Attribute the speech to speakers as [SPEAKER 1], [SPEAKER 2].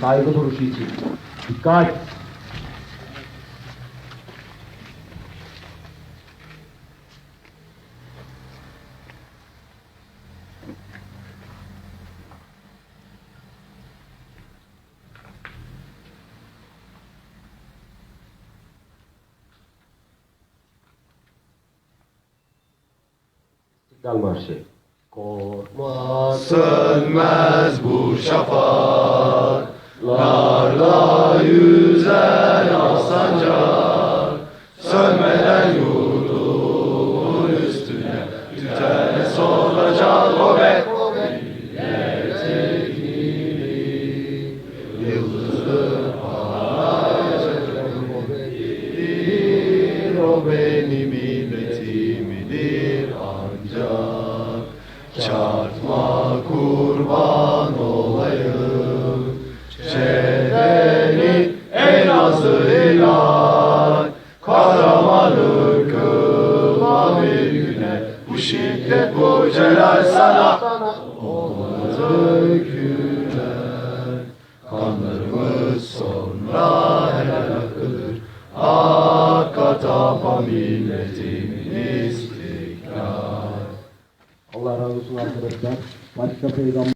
[SPEAKER 1] Saygı duruşu için. Dikkat! İstiklal Marşı. Korkma
[SPEAKER 2] Sönmez bu şafaklarla yüzen asancak Sönmeden yurdumun üstüne tütene soracak o be. Yıldızı parlayacak o benim milletimidir Çarpma kurban olayım. Çetenin en azıyla Kahramanı kılma bir güne Bu şiddet bu celal sana. Olmadı güler. Kanlarımız sonra helal akılır. Hakka tapa milletimin
[SPEAKER 1] Allah razı olsun arkadaşlar. Başka peygamber